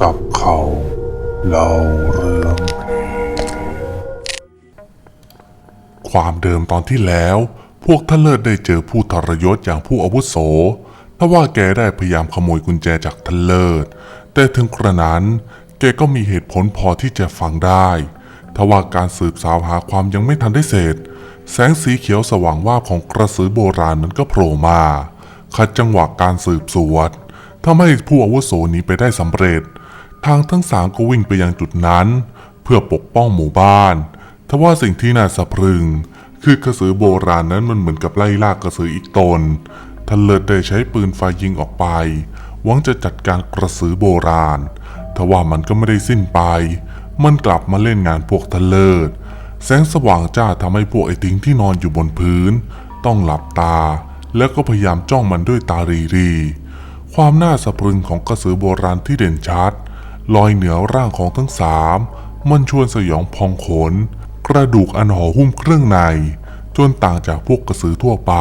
จับเขาเล่าเรื่อง ความเดิมตอนที่แล้ว พวกท่านเลิศได้เจอผู้ทรยศอย่างผู้อาวุโสทว่าแกได้พยายามขโมยกุญแจจากท่านเลิศ แต่ถึงกระนั้น แกก็มีเหตุผลพอที่จะฟังได้ทว่าการสืบสาวหาความยังไม่ทันได้เสร็จ แสงสีเขียวสว่างวาบของกระสือโบราณนั้นก็โผล่มา ขัดจังหวะการสืบสวนทำให้ผู้อาวุโสหนีไปได้สำเร็จ ทางทั้งสามก็วิ่งไปยังจุดนั้น เพื่อปกป้องหมู่บ้าน ทว่าสิ่งที่น่าสะพรึง คือกระสือโบราณนั้นมันเหมือนกับไล่ล่ากระสืออีกตนทันเลิศได้ใช้ปืนไฟยิงออกไป หวังจะจัดการกระสือโบราณ ทว่ามันก็ไม่ได้สิ้นไป มันกลับมาเล่นงานพวกทันเลิศ แสงสว่างจ้าทำให้พวกไอ้ทิ้งที่นอนอยู่บนพื้น ต้องหลับตา แล้วก็พยายามจ้องมันด้วยตารีรีความน่าสะพรึงของกระสือโบราณที่เด่นชัด ลอยเหนือร่างของทั้งสามมันชวนสยองพองขน กระดูกอันห่อหุ้มเครื่องใน จนต่างจากพวกกระสือทั่วไป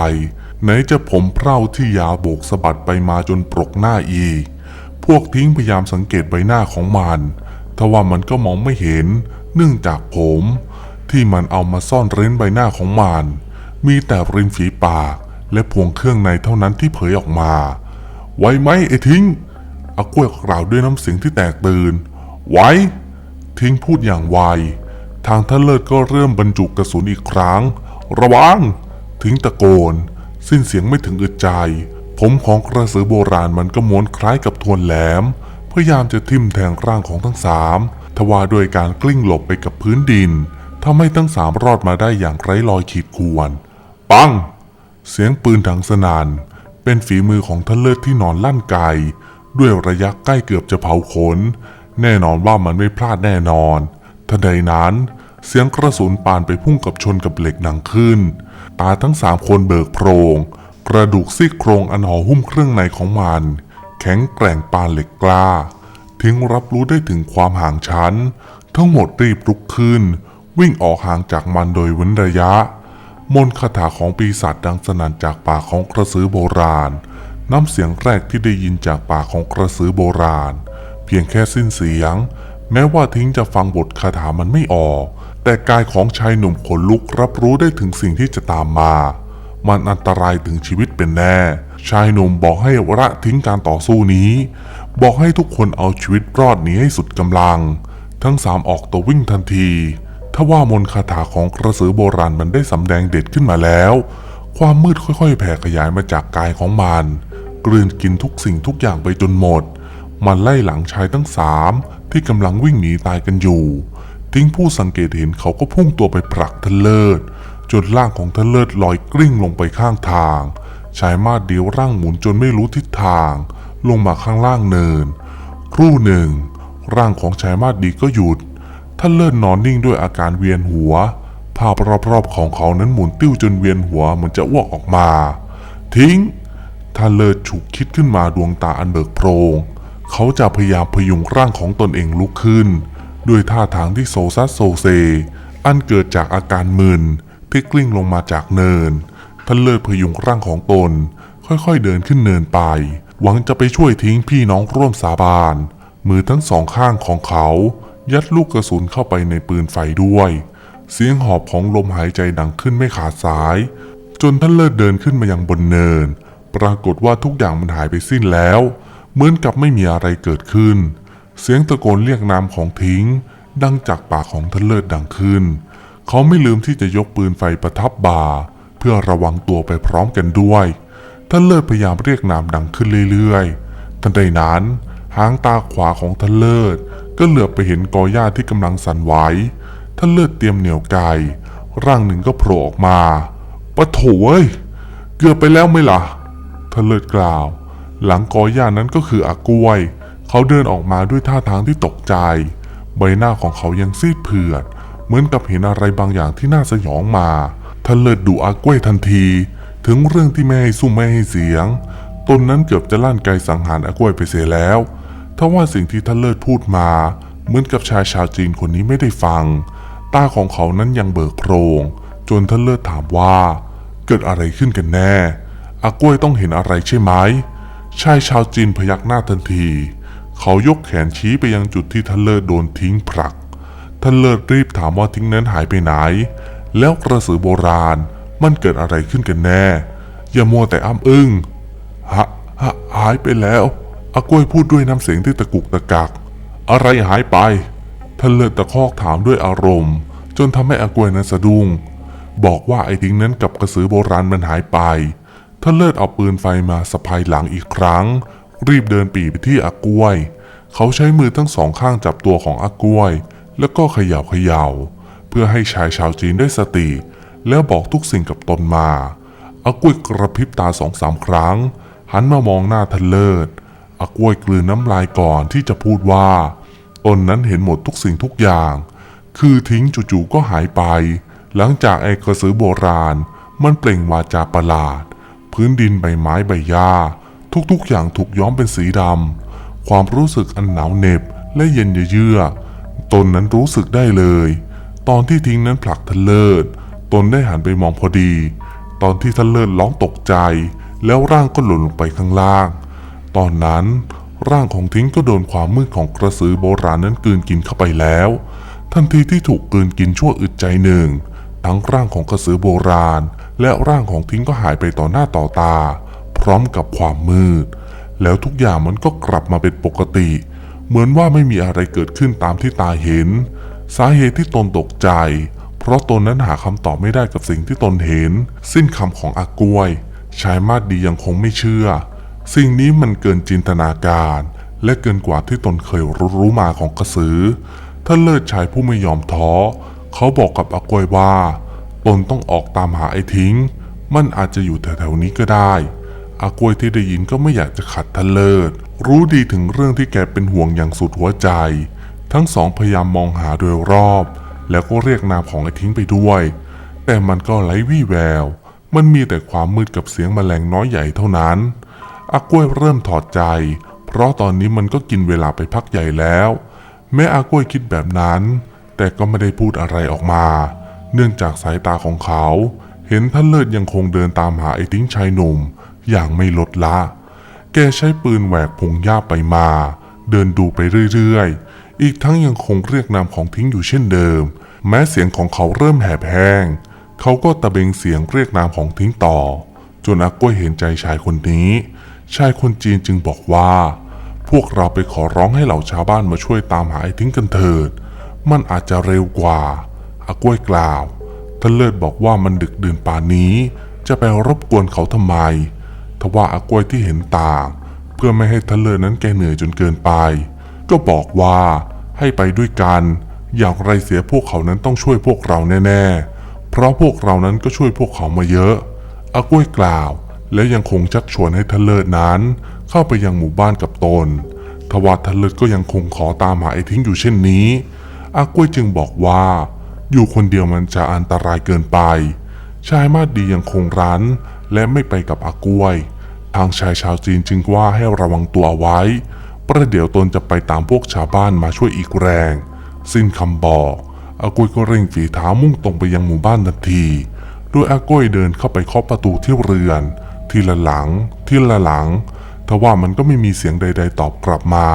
ไหนจะผมเพร่าที่ยาวโบกสะบัดไปมาจนปรกหน้าอีก พวกทิ้งพยายามสังเกตใบหน้าของมันทว่ามันก็มองไม่เห็น เนื่องจากผม ที่มันเอามาซ่อนเร้นใบหน้าของมัน มีแต่ริมฝีปาก และพวงเครื่องในเท่านั้นที่เผยออกมา ไว้ไหมไอ้ทิ้ง อากล้วยกล่าวด้วยน้ำเสียงที่แตกตื่น ไว้ ทิ้งพูดอย่างไว ทางท่านเลิศก็เริ่มบรรจุกระสุนอีกครั้ง ระวัง ทิ้งตะโกน สิ้นเสียงไม่ถึงอึดใจ ผมของกระสือโบราณมันก็ม้วนคล้ายกับทวนแหลม พยายามจะทิ่มแทงร่างของทั้งสามทว่าโดยการกลิ้งหลบไปกับพื้นดินทำให้ทั้งสามรอดมาได้อย่างไร้รอยขีดข่วน ปัง เสียงปืนดังสนาน เป็นฝีมือของท่านเลิศที่นอนลั่นไก ด้วยระยะใกล้เกือบจะเผาขน แน่นอนว่ามันไม่พลาดแน่นอนทันใดนั้น เสียงกระสุนปานไปพุ่งกับชนกับเหล็กหนังขึ้น ตาทั้งสามคนเบิกโพรง กระดูกซี่โครงอันห่อหุ้มเครื่องในของมัน แข็งแกร่งปานเหล็กกล้า ทิ้งรับรู้ได้ถึงความห่างชั้น ทั้งหมดรีบลุกขึ้น วิ่งออกห่างจากมันโดยเว้นระยะ มนต์คาถาของปีศาจดังสนั่นจากปากของกระสือโบราณ น้ำเสียงแรกที่ได้ยินจากปากของกระสือโบราณ เพียงแค่สิ้นเสียง แม้ว่าทิ้งจะฟังบทคาถามันไม่ออก แต่กายของชายหนุ่มขนลุกรับรู้ได้ถึงสิ่งที่จะตามมา มันอันตรายถึงชีวิตเป็นแน่ ชายหนุ่มบอกให้ละทิ้งการต่อสู้นี้ บอกให้ทุกคนเอาชีวิตรอดหนีให้สุดกำลัง ทั้งสามออกตัววิ่งทันทีทว่ามนคาถาของกระสือโบราณมันได้สำแดงเด็ดขึ้นมาแล้ว ความมืดค่อยๆ แผ่ขยายมาจากกายของมัน กลืนกินทุกสิ่งทุกอย่างไปจนหมด มันไล่หลังชายทั้งสามที่กำลังวิ่งหนีตายกันอยู่ ทิ้งผู้สังเกตเห็นเขาก็พุ่งตัวไปผลักทะเลิศจนร่างของทะเลิศลอยกลิ้งลงไปข้างทาง ชายมาดเดียวร่างหมุนจนไม่รู้ทิศทาง ลงมาข้างล่างเนิน ครู่หนึ่ง ร่างของชายมาดดีก็หยุดท่านเลิศนอนนิ่งด้วยอาการเวียนหัว ภาพรอบๆของเขานั้นหมุนติ้วจนเวียนหัวเหมือนจะอ้วกออกมา ทิ้ง ท่านเลิศฉุกคิดขึ้นมาดวงตาอันเบิกโพรง เขาจะพยายามพยุงร่างของตนเองลุกขึ้น ด้วยท่าทางที่โซซัสโซเซ อันเกิดจากอาการมึนที่กลิ้งลงมาจากเนิน ท่านเลิศพยุงร่างของตน ค่อยๆเดินขึ้นเนินไป หวังจะไปช่วยทิ้งพี่น้องร่วมสาบาน มือทั้งสองข้างของเขา ยัดลูกกระสุนเข้าไปในปืนไฟด้วย เสียงหอบของลมหายใจดังขึ้นไม่ขาดสาย จนท่านเลิศเดินขึ้นมายังบนเนิน ปรากฏว่าทุกอย่างมันหายไปสิ้นแล้ว เหมือนกับไม่มีอะไรเกิดขึ้น เสียงตะโกนเรียกนามของทิ้ง ดังจากปากของท่านเลิศดังขึ้น เขาไม่ลืมที่จะยกปืนไฟประทับบ่าเพื่อระวังตัวไปพร้อมกันด้วยท่านเลิศพยายามเรียกนามดังขึ้นเรื่อยๆ ทันใดนั้น หางตาขวาของท่านเลิศก็เหลือบไปเห็นกอหญ้าที่กำลังสั่นไหว ท่านเลิศเตรียมเหนี่ยวไกร่างหนึ่งก็โผล่ออกมาปะโถเอ้ย เกือบไปแล้วไหม่ล่ะ เลิศกล่าว หลังกอหญ้านั้นก็คืออากล้วย เขาเดินออกมาด้วยท่าทางที่ตกใจ ใบหน้าของเขายังซีดเผือด เหมือนกับเห็นอะไรบางอย่างที่น่าสยองมาท่านเลิศดูอากล้วยทันที ถึงเรื่องที่ไม่ให้สู้ไม่ให้เสียงตนนั้นเกือบจะลั่นไกสังหารอากล้วยไปเสียแล้วทว่าสิ่งที่ท่านเลิศพูดมา เหมือนกับชายชาวจีนคนนี้ไม่ได้ฟัง ตาของเขานั้นยังเบิกโพรง จนท่านเลิศถามว่า เกิดอะไรขึ้นกันแน่ อากล้วยต้องเห็นอะไรใช่ไหมชายชาวจีนพยักหน้าทันที เขายกแขนชี้ไปยังจุดที่ทันเลิศโดนทิ้งผลักท่านเลิศรีบถามว่าทิ้งนั้นหายไปไหน แล้วกระสือโบราณมันเกิดอะไรขึ้นกันแน่ อย่ามัวแต่อ้ำอึ้งฮะฮะหายไปแล้วอากล้วยพูดด้วยน้ำเสียงที่ตะกุกตะกัก อะไรหายไปท่านเลิศตะคอกถามด้วยอารมณ์ จนทำให้อากล้วยนั้นสะดุ้งบอกว่าไอ้ทิ้งนั้นกับกระสือโบราณมันหายไป ท่านเลิศเอาปืนไฟมาสะพายหลังอีกครั้ง รีบเดินปีไปที่อากล้วย เขาใช้มือทั้งสองข้างจับตัวของอากล้วย แล้วก็เขย่าเขย่า เพื่อให้ชายชาวจีนได้สติ แล้วบอกทุกสิ่งกับตนมาอากล้วยกระพริบตาสองสามครั้ง หันมามองหน้าทันเลิศอากล้วยกลืนน้ำลายก่อนที่จะพูดว่าตนนั้นเห็นหมดทุกสิ่งทุกอย่าง คือทิ้งจู่ๆก็หายไป หลังจากไอ้กระสือโบราณ มันเปล่งวาจาประหลาด พื้นดินใบไม้ใบหญ้า ทุกๆอย่างถูกย้อมเป็นสีดำ ความรู้สึกอันหนาวเหน็บและเย็นเยือกตนนั้นรู้สึกได้เลย ตอนที่ทิ้งนั้นผลักทะเลิศ ตนได้หันไปมองพอดี ตอนที่ทะเลิศร้องตกใจ แล้วร่างก็หล่นลงไปข้างล่าง ตอนนั้นร่างของทิ้งก็โดนความมืดของกระสือโบราณนั้นกลืนกินเข้าไปแล้ว ทันทีที่ถูกกลืนกินชั่วอึดใจหนึ่ง ทั้งร่างของกระสือโบราณ และร่างของทิ้งก็หายไปต่อหน้าต่อตา พร้อมกับความมืด แล้วทุกอย่างมันก็กลับมาเป็นปกติ เหมือนว่าไม่มีอะไรเกิดขึ้นตามที่ตาเห็น สาเหตุที่ตนตกใจ เพราะตนนั้นหาคำตอบไม่ได้กับสิ่งที่ตนเห็น สิ้นคำของอากวย ชายมาดดียังคงไม่เชื่อ สิ่งนี้มันเกินจินตนาการ และเกินกว่าที่ตนเคยรู้รู้มาของกระสือท่านเลิศชายผู้ไม่ยอมท้อ เขาบอกกับอากวยว่า ตนต้องออกตามหาไอ้ทิ้ง มันอาจจะอยู่แถวๆนี้ก็ได้อากล้วยที่ได้ยินก็ไม่อยากจะขัดท่านเลิศ รู้ดีถึงเรื่องที่แกเป็นห่วงอย่างสุดหัวใจ ทั้งสองพยายามมองหาโดยรอบ แล้วก็เรียกนามของไอ้ทิ้งไปด้วย แต่มันก็ไร้วี่แวว มันมีแต่ความมืดกับเสียงแมลงน้อยใหญ่เท่านั้นอากล้วยเริ่มถอดใจ เพราะตอนนี้มันก็กินเวลาไปพักใหญ่แล้ว แม้อากล้วยคิดแบบนั้น แต่ก็ไม่ได้พูดอะไรออกมา เนื่องจากสายตาของเขา เห็นท่านเลิศยังคงเดินตามหาไอ้ทิ้งชายหนุ่ม อย่างไม่ลดละ แกใช้ปืนแหวกพงหญ้าไปมา เดินดูไปเรื่อยๆ อีกทั้งยังคงเรียกนามของทิ้งอยู่เช่นเดิม แม้เสียงของเขาเริ่มแหบแห้ง เขาก็ตะเบงเสียงเรียกนามของทิ้งต่อ จนอาก้วยเห็นใจชายคนนี้ ชายคนจีนจึงบอกว่า พวกเราไปขอร้องให้เหล่าชาวบ้านมาช่วยตามหาไอ้ทิ้งกันเถิด มันอาจจะเร็วกว่า อากล้วยกล่าว ท่านเลิศบอกว่ามันดึกดื่นป่านนี้ จะไปรบกวนเขาทำไม ทว่าอากล้วยที่เห็นต่าง เพื่อไม่ให้ทะเลอนั้นแกเหนื่อยจนเกินไป ก็บอกว่าให้ไปด้วยกัน อย่างไรเสียพวกเขานั้นต้องช่วยพวกเราแน่ๆ เพราะพวกเรานั้นก็ช่วยพวกเขามาเยอะ อากล้วยกล่าว และยังคงชักชวนให้ทะเลอนั้น เข้าไปยังหมู่บ้านกับตน ทว่าทะเลอก็ยังคงขอตามหาไอ้ทิ้งอยู่เช่นนี้ อากล้วยจึงบอกว่า อยู่คนเดียวมันจะอันตรายเกินไป ชายมาดดียังคงรั้น และไม่ไปกับอากล้วย ทางชายชาวจีนจึงว่าให้ระวังตัวไว้ ประเดี๋ยวตนจะไปตามพวกชาวบ้านมาช่วยอีกแรง สิ้นคำบอกอากล้วยก็เร่งฝีเท้ามุ่งตรงไปยังหมู่บ้านทันทีโดยอากล้วยเดินเข้าไปเคาะประตูที่เรือน ทีละหลัง ทีละหลังทว่ามันก็ไม่มีเสียงใด ๆ ตอบกลับมา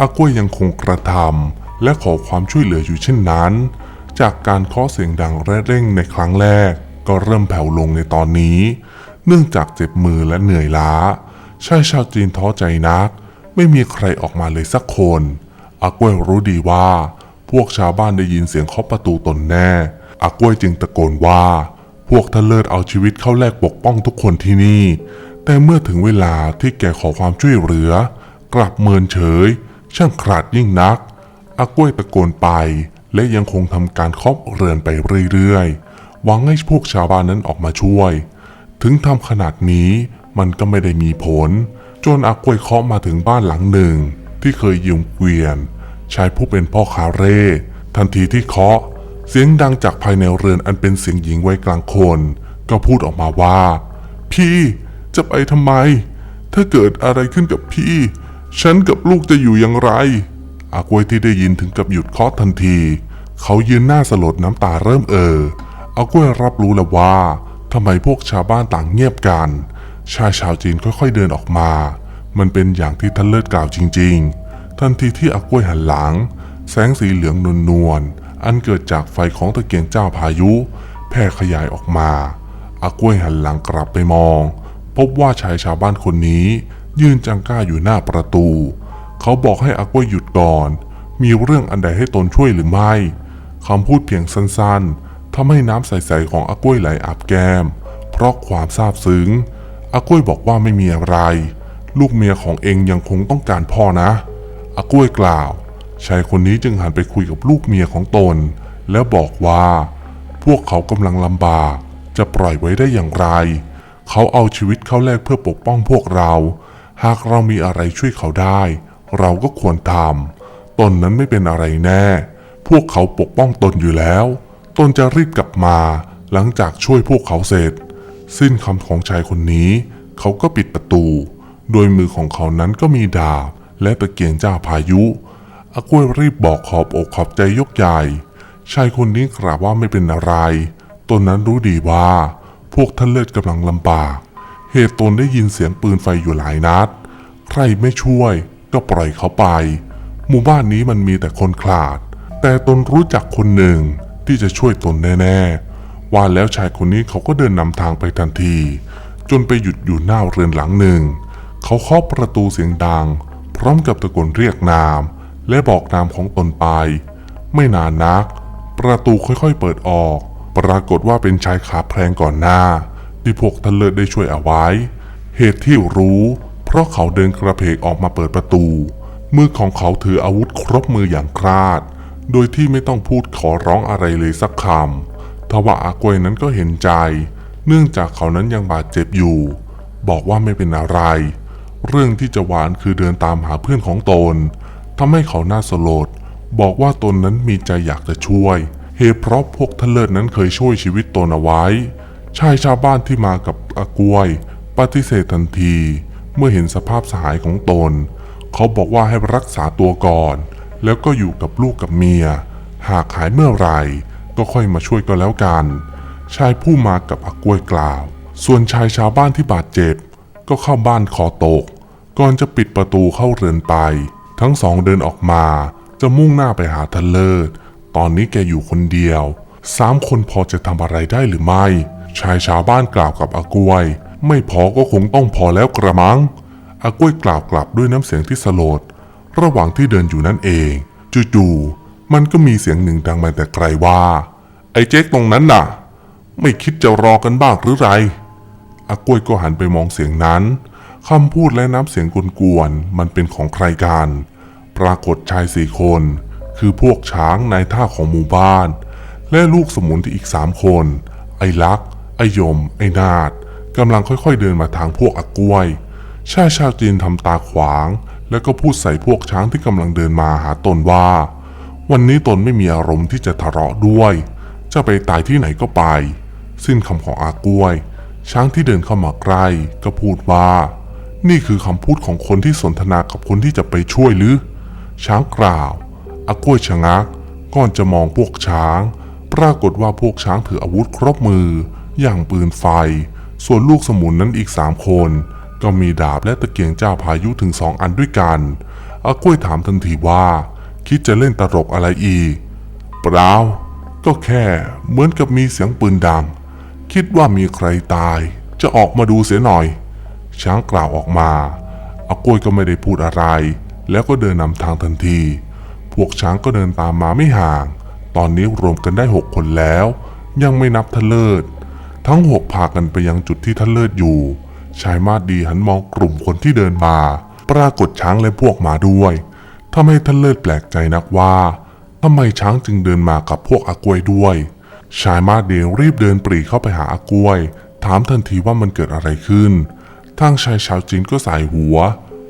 อากล้วยยังคงกระทำและขอความช่วยเหลืออยู่เช่นนั้น จากการเคาะเสียงดังและเร่งในครั้งแรก ก็เริ่มแผ่วลงในตอนนี้ เนื่องจากเจ็บมือและเหนื่อยล้า ชายชาวจีนท้อใจนัก ไม่มีใครออกมาเลยสักคนอากล้วยรู้ดีว่า พวกชาวบ้านได้ยินเสียงเคาะประตูตนแน่อากล้วยจึงตะโกนว่า พวกทะเลิศเอาชีวิตเข้าแลกปกป้องทุกคนที่นี่ แต่เมื่อถึงเวลาที่แกขอความช่วยเหลือ กลับเมินเฉย ช่างขลาดยิ่งนักอากล้วยตะโกนไป และยังคงทำการเคาะเรือนไปเรื่อยๆ หวังให้พวกชาวบ้านนั้นออกมาช่วย ถึงทำขนาดนี้มันก็ไม่ได้มีผล จนอากวยเคาะมาถึงบ้านหลังหนึ่ง ที่เคยยืมเกวียน ชายผู้เป็นพ่อคาเร่ ทันทีที่เคาะ เสียงดังจากภายในเรือนอันเป็นเสียงหญิงไว้กลางคน ก็พูดออกมาว่า พี่จะไปทำไม ถ้าเกิดอะไรขึ้นกับพี่ ฉันกับลูกจะอยู่อย่างไร อากล้วยที่ได้ยินถึงกับหยุดเคาะทันที เขายืนหน้าสลดน้ำตาเริ่มเอ่ออากล้วยรับรู้แล้วว่าทำไมพวกชาวบ้านต่างเงียบกัน ชายชาวจีนค่อยๆเดินออกมา มันเป็นอย่างที่ท่านเลิศกล่าวจริง ๆ ทันทีที่อากล้วยหันหลัง แสงสีเหลืองนวลๆอันเกิดจากไฟของตะเกียงเจ้าพายุ แผ่ขยายออกมาอากล้วยหันหลังกลับไปมอง พบว่าชายชาวบ้านคนนี้ ยืนจังก้าอยู่หน้าประตู เขาบอกให้อากล้วยหยุดก่อน มีเรื่องอันใดให้ตนช่วยหรือไม่คำพูดเพียงสั้นๆทำให้น้ำใสๆของอากล้วยไหลอาบแก้ม เพราะความซาบซึ้งอากล้วยบอกว่าไม่มีอะไร ลูกเมียของเองยังคงต้องการพ่อนะอากล้วยกล่าวชายคนนี้จึงหันไปคุยกับลูกเมียของตน แล้วบอกว่า พวกเขากำลังลำบาก จะปล่อยไว้ได้อย่างไร เขาเอาชีวิตเข้าแลกเพื่อปกป้องพวกเรา หากเรามีอะไรช่วยเขาได้ เราก็ควรทำตนนั้นไม่เป็นอะไรแน่ พวกเขาปกป้องตนอยู่แล้ว ตนจะรีบกลับมาหลังจากช่วยพวกเขาเสร็จ สิ้นคำของชายคนนี้ เขาก็ปิดประตู โดยมือของเขานั้นก็มีดาบและตะเกียงเจ้าพายุอากล้ยรีบบอกขอบอกขอบใจยกใหญ่ ชายคนนี้กล่าวว่าไม่เป็นอะไร ตนนั้นรู้ดีว่า พวกท่านเลิศกำลังลำบาก เหตุตนได้ยินเสียงปืนไฟอยู่หลายนัด ใครไม่ช่วย ก็ปล่อยเขาไป หมู่บ้านนี้มันมีแต่คนขลาด แต่ตนรู้จักคนหนึ่งที่จะช่วยตนแน่ๆว่าแล้วชายคนนี้เขาก็เดินนำทางไปทันที จนไปหยุดอยู่หน้าเรือนหลังหนึ่ง เขาเคาะประตูเสียงดัง พร้อมกับตะโกนเรียกนาม และบอกนามของตนไป ไม่นานนัก ประตูค่อยๆเปิดออก ปรากฏว่าเป็นชายขาแพลงก่อนหน้า ที่พวกทันเลิศได้ช่วยเอาไว้ เหตุที่รู้ เพราะเขาเดินกระเพกออกมาเปิดประตู มือของเขาถืออาวุธครบมืออย่างคราด โดยที่ไม่ต้องพูดขอร้องอะไรเลยสักคำทว่าอากวยนั้นก็เห็นใจ เนื่องจากเขานั้นยังบาดเจ็บอยู่ บอกว่าไม่เป็นอะไร เรื่องที่จะหวานคือเดินตามหาเพื่อนของตนทำให้เขาน่าสลด บอกว่าตนนั้นมีใจอยากจะช่วย เหตุเพราะพวกทะเลิศนั้นเคยช่วยชีวิตตนเอาไว้ชายชาวบ้านที่มากับอากวย ปฏิเสธทันที เมื่อเห็นสภาพสหายของตน เขาบอกว่าให้รักษาตัวก่อน แล้วก็อยู่กับลูกกับเมีย หากหายเมื่อไหร่ก็ค่อยมาช่วยก็แล้วกัน ชายผู้มากับอากวยกล่าว ส่วนชายชาวบ้านที่บาดเจ็บ ก็เข้าบ้านคอตก ก่อนจะปิดประตูเข้าเรือนไป ทั้งสองเดินออกมา จะมุ่งหน้าไปหาทันเลิศ ตอนนี้แกอยู่คนเดียวสามคนพอจะทำอะไรได้หรือไม่ ชายชาวบ้านกล่าวกับอากวย ไม่พอก็คงต้องพอแล้วกระมังอากล้วยกล่าวกลับด้วยน้ำเสียงที่สลด ระหว่างที่เดินอยู่นั่นเอง จู่ๆมันก็มีเสียงหนึ่งดังมาแต่ไกลว่า ไอ้เจ๊กตรงนั้นน่ะ ไม่คิดจะรอกันบ้างหรือไรอากล้วยก็หันไปมองเสียงนั้นคำพูดและน้ำเสียงกวนๆมันเป็นของใครกัน ปรากฏชายสี่คน คือพวกช้างนายท่าของหมู่บ้าน และลูกสมุนที่อีกสามคน ไอ้ลัก ไอ้ยม ไอ้นาด กำลังค่อยๆเดินมาทางพวกอากล้วย ชายชาวจีนทำตาขวาง แล้วก็พูดใส่พวกช้างที่กำลังเดินมาหาตนว่า วันนี้ตนไม่มีอารมณ์ที่จะทะเลาะด้วย จะไปตายที่ไหนก็ไป สิ้นคำของอากล้วย ช้างที่เดินเข้ามาใกล้ก็พูดว่า นี่คือคำพูดของคนที่สนทนากับคนที่จะไปช่วยหรือ ช้างกล่าวอากล้วยชะงักก่อนจะมองพวกช้าง ปรากฏว่าพวกช้างถืออาวุธครบมือ อย่างปืนไฟ ส่วนลูกสมุนนั้นอีกสามคน ก็มีดาบและตะเกียงเจ้าพายุถึงสองอันด้วยกันอากล้วยถามทันทีว่า คิดจะเล่นตลกอะไรอีก เปล่า ก็แค่เหมือนกับมีเสียงปืนดัง คิดว่ามีใครตาย จะออกมาดูเสียหน่อย ช้างกล่าวออกมาอากล้วยก็ไม่ได้พูดอะไร แล้วก็เดินนำทางทันที พวกช้างก็เดินตามมาไม่ห่าง ตอนนี้รวมกันได้หกคนแล้ว ยังไม่นับทะเลิศ ทั้งหกพากันไปยังจุดที่ทะเลิศอยู่ ชายมาดดีหันมองกลุ่มคนที่เดินมา ปรากฏช้างและพวกมาด้วยทำให้ทะเลิศแปลกใจนักว่าทำไมช้างจึงเดินมากับพวกอากวยด้วย ชายมาดเดีรีบเดินปรีเข้าไปหาอากวย ถามทันทีว่ามันเกิดอะไรขึ้น ทางชายชาวจีนก็สายหัว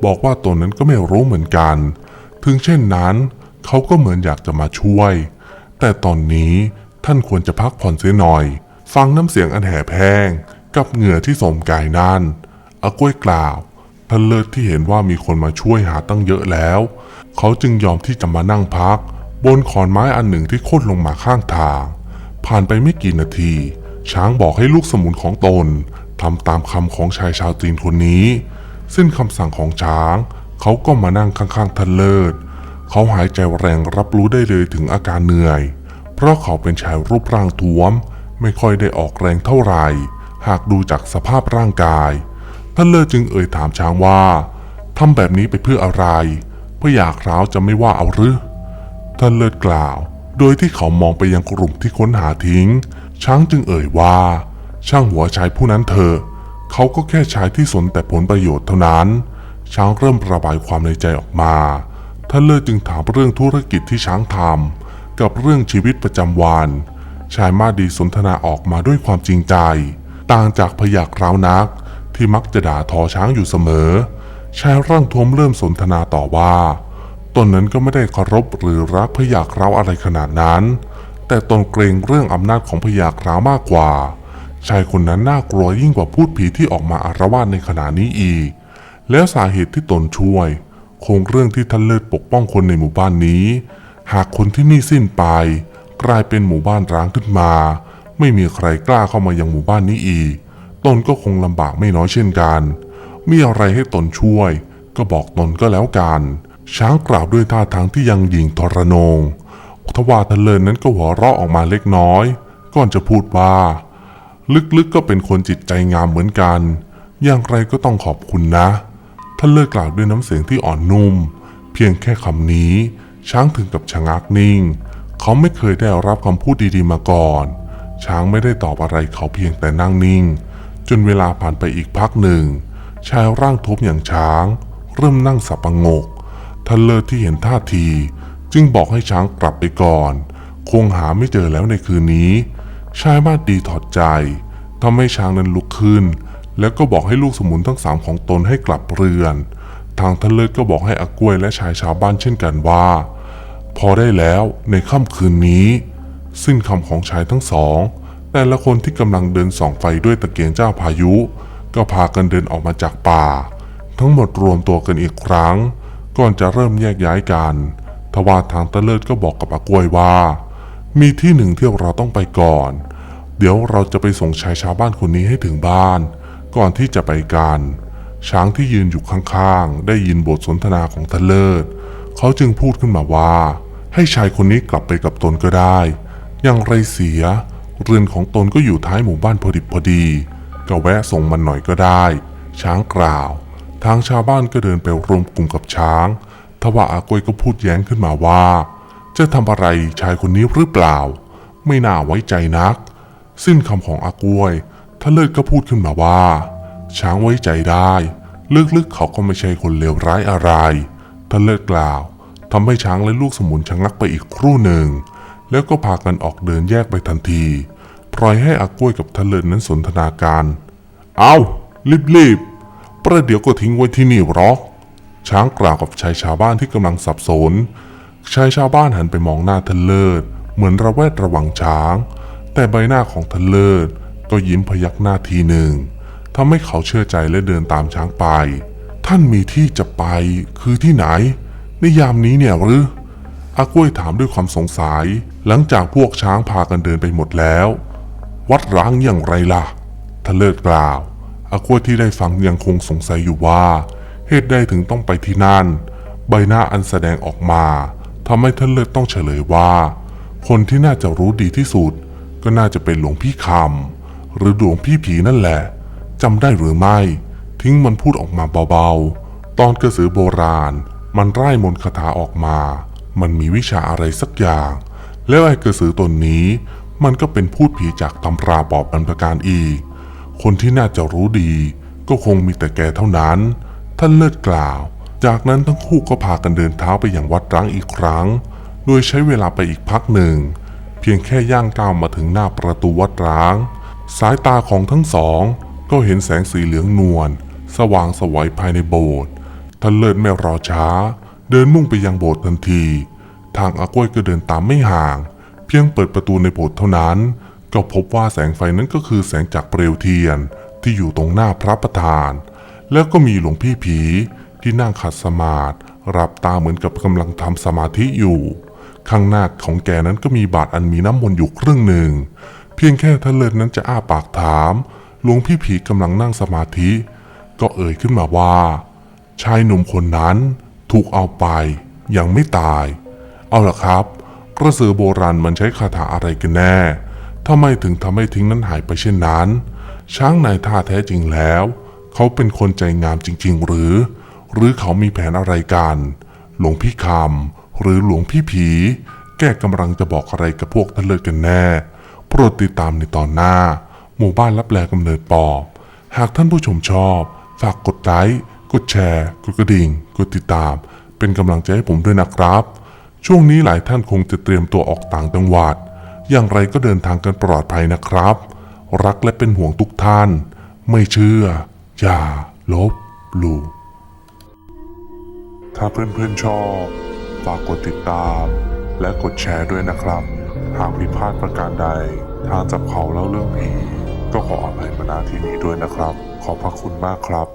บอกว่าตนนั้นก็ไม่รู้เหมือนกัน ถึงเช่นนั้น เขาก็เหมือนอยากจะมาช่วย แต่ตอนนี้ท่านควรจะพักผ่อนเสียหน่อย ฟังน้ำเสียงอันแหบแห้งกับเหงื่อที่สมกายนั่นอากล้วยกล่าวท่านเลิศที่เห็นว่ามีคนมาช่วยหาตั้งเยอะแล้ว เขาจึงยอมที่จะมานั่งพัก บนขอนไม้อันหนึ่งที่โค่นลงมาข้างทาง ผ่านไปไม่กี่นาที ช้างบอกให้ลูกสมุนของตนทำตามคำของชายชาวจีนคนนี้ซึ่งคำสั่งของช้าง เขาก็มานั่งข้างๆทันเลิศ เขาหายใจแรงรับรู้ได้เลยถึงอาการเหนื่อย เพราะเขาเป็นชายรูปร่างท้วม ไม่ค่อยได้ออกแรงเท่าไหร่ หากดูจากสภาพร่างกาย ท่านเลิศจึงเอ่ยถามช้างว่าทำแบบนี้ไปเพื่ออะไร เพื่ออยากร้าวจะไม่ว่าเอาหรือท่านเลิศกล่าว โดยที่เขามองไปยังกลุ่มที่ค้นหาทิ้ง ช้างจึงเอ่ยว่า ช่างหัวชายผู้นั้นเถอะเขาก็แค่ชายที่สนแต่ผลประโยชน์เท่านั้น ช้างเริ่มระบายความในใจออกมา ท่านเลิศจึงถามเรื่องธุรกิจที่ช้างทำกับเรื่องชีวิตประจำวัน ชายมาดีสนทนาออกมาด้วยความจริงใจ ต่างจากพยากร้าวนักที่มักจะด่าทอช้างอยู่เสมอ ชายร่างทวมเริ่มสนทนาต่อว่าตนนั้นก็ไม่ได้เคารพหรือรักพยากร้าวอะไรขนาดนั้น แต่ตนเกรงเรื่องอำนาจของพยากร้าวมากกว่า ชายคนนั้นน่ากลัวยิ่งกว่าพูดผีที่ออกมาอารวาสในขณะนี้อีก แล้วสาเหตุที่ตนช่วย คงเรื่องที่ท่านเลิศปกป้องคนในหมู่บ้านนี้ หากคนที่นี่สิ้นไป กลายเป็นหมู่บ้านร้างขึ้นมา ไม่มีใครกล้าเข้ามายังหมู่บ้านนี้อีก ตนก็คงลำบากไม่น้อยเช่นกัน มีอะไรให้ตนช่วย ก็บอกตนก็แล้วกัน ช้างกล่าวด้วยท่าทางที่ยังหยิ่งทรนงทว่าทะเลินนั้นก็หัวเราะออกมาเล็กน้อย ก่อนจะพูดว่า ลึกๆก็เป็นคนจิตใจงามเหมือนกัน อย่างไรก็ต้องขอบคุณนะ ท่านเลิกกล่าวด้วยน้ำเสียงที่อ่อนนุ่ม เพียงแค่คำนี้ ช้างถึงกับชะงักนิ่ง เขาไม่เคยได้รับคำพูดดีๆมาก่อน ช้างไม่ได้ตอบอะไรเขาเพียงแต่นั่งนิ่ง จนเวลาผ่านไปอีกพักหนึ่ง ชายร่างทบอย่างช้าง เริ่มนั่งสับประงกท่านเลิศที่เห็นท่าที จึงบอกให้ช้างกลับไปก่อน คงหาไม่เจอแล้วในคืนนี้ ชายมาดดีถอดใจทำให้ช้างนั้นลุกขึ้น แล้วก็บอกให้ลูกสมุนทั้งสามของตนให้กลับเรือน ทางท่านเลิศก็บอกให้อากวยและชายชาวบ้านเช่นกันว่า พอได้แล้วในค่ำคืนนี้ สิ้นคำของชายทั้งสอง แต่ละคนที่กำลังเดินส่องไฟด้วยตะเกียงเจ้าพายุ ก็พากันเดินออกมาจากป่า ทั้งหมดรวมตัวกันอีกครั้ง ก่อนจะเริ่มแยกย้ายกันทว่าทางตะเลิศก็บอกกับอากวยว่า มีที่หนึ่งที่เราต้องไปก่อน เดี๋ยวเราจะไปส่งชายชาวบ้านคนนี้ให้ถึงบ้าน ก่อนที่จะไปกัน ช้างที่ยืนอยู่ข้างๆ ได้ยินบทสนทนาของทะเลิศ เขาจึงพูดขึ้นมาว่า ให้ชายคนนี้กลับไปกับตนก็ได้ อย่างไรเสีย เรือนของตนก็อยู่ท้ายหมู่บ้านพอดิบพอดี ก็แวะส่งมันหน่อยก็ได้ ช้างกล่าว ทางชาวบ้านก็เดินไปรวมกลุ่มกับช้าง ทว่าอากวยก็พูดแย้งขึ้นมาว่า จะทำอะไรชายคนนี้หรือเปล่า ไม่น่าไว้ใจนัก สิ้นคำของอากวยท่านเลิศก็พูดขึ้นมาว่า ช้างไว้ใจได้ ลึกๆเขาก็ไม่ใช่คนเลวร้ายอะไรท่านเลิศกล่าว ทำให้ช้างและลูกสมุนชะงักไปอีกครู่หนึ่ง แล้วก็พากันออกเดินแยกไปทันที ปล่อยให้อากล้วยกับท่านเลิศนั้นสนทนาการ เอารีบๆประเดี๋ยวก็ทิ้งไว้ที่นี่หรอกช้างกล่าวกับชายชาวบ้านที่กำลังสับสน ชายชาวบ้านหันไปมองหน้าทันเลิศเหมือนระแวดระวังช้าง แต่ใบหน้าของทันเลิศก็ยิ้มพยักหน้าทีหนึ่งทำให้เขาเชื่อใจและเดินตามช้างไป ท่านมีที่จะไปคือที่ไหน ในยามนี้เนี่ยหรืออากล้วยถามด้วยความสงสัย หลังจากพวกช้างพากันเดินไปหมดแล้ว วัดร้างอย่างไรล่ะทะเลิศกล่าวอากล้วยที่ได้ฟังยังคงสงสัยอยู่ว่าเหตุใดถึงต้องไปที่นั่น ใบหน้าอันแสดงออกมาทำให้ทะเลิศต้องเฉลยว่า คนที่น่าจะรู้ดีที่สุด ก็น่าจะเป็นหลวงพี่คำหรือหลวงพี่ผีนั่นแหละจำได้หรือไม่ ทิ้งมันพูดออกมาเบาๆ ตอนกระสือโบราณ มันไร้มนต์คาถาออกมา มันมีวิชาอะไรสักอย่าง แล้วไอ้กระสือตนนี้ มันก็เป็นพูดผีจากตำราบอบอันประการอีก คนที่น่าจะรู้ดี ก็คงมีแต่แกเท่านั้น ท่านเลิศกล่าว จากนั้นทั้งคู่ก็พากันเดินเท้าไปอย่างวัดร้างอีกครั้ง โดยใช้เวลาไปอีกพักหนึ่ง เพียงแค่ย่างก้าวมาถึงหน้าประตูวัดร้าง สายตาของทั้งสอง ก็เห็นแสงสีเหลืองนวลสว่างสวัยภายในโบสถ์ ท่านเลิศไม่รอช้า เดินมุ่งไปยังโบสถ์ทันที ทางอากล้วยก็เดินตามไม่ห่าง เพียงเปิดประตูในโบสถ์เท่านั้น ก็พบว่าแสงไฟนั้นก็คือแสงจากเปลวเทียนที่อยู่ตรงหน้าพระประธาน แล้วก็มีหลวงพี่ผีที่นั่งขัดสมาธิรับตาเหมือนกับกำลังทำสมาธิอยู่ ข้างหน้าของแกนั้นก็มีบาตรอันมีน้ำมนต์อยู่ครึ่งหนึ่ง เพียงแค่ท่านเลิศนั้นจะอ้าปากถามหลวงพี่ผีกำลังนั่งสมาธิ ก็เอ่ยขึ้นมาว่า ชายหนุ่มคนนั้นถูกเอาไปยังไม่ตาย เอาล่ะครับ กระสือโบราณมันใช้คาถาอะไรกันแน่ทำไมถึงทำให้ทิ้งนั้นหายไปเช่นนั้น ช้างนายท่าแท้จริงแล้ว เขาเป็นคนใจงามจริง ๆ หรือ หรือเขามีแผนอะไรกัน หลวงพี่คำหรือหลวงพี่ผี แกกำลังจะบอกอะไรกับพวกท่านเลิศกันแน่ โปรดติดตามในตอนหน้า หมู่บ้านรับแลกำเนิดปอบ หากท่านผู้ชมชอบ ฝากกดไลค์ กดแชร์ กดกระดิ่ง กดติดตาม เป็นกำลังใจให้ผมด้วยนะครับ ช่วงนี้หลายท่านคงจะเตรียมตัวออกต่างจังหวัด อย่างไรก็เดินทางกันปลอดภัยนะครับ รักและเป็นห่วงทุกท่าน ไม่เชื่อ อย่า ลบหลู่ถ้าเพื่อนๆชอบ ฝากกดติดตาม และกดแชร์ด้วยนะครับ หากผิดพลาดประการใด ทางจับเขาเล่าเรื่องผีก็ขออภัยมาณที่นี้ด้วยนะครับ ขอบพระคุณมากครับ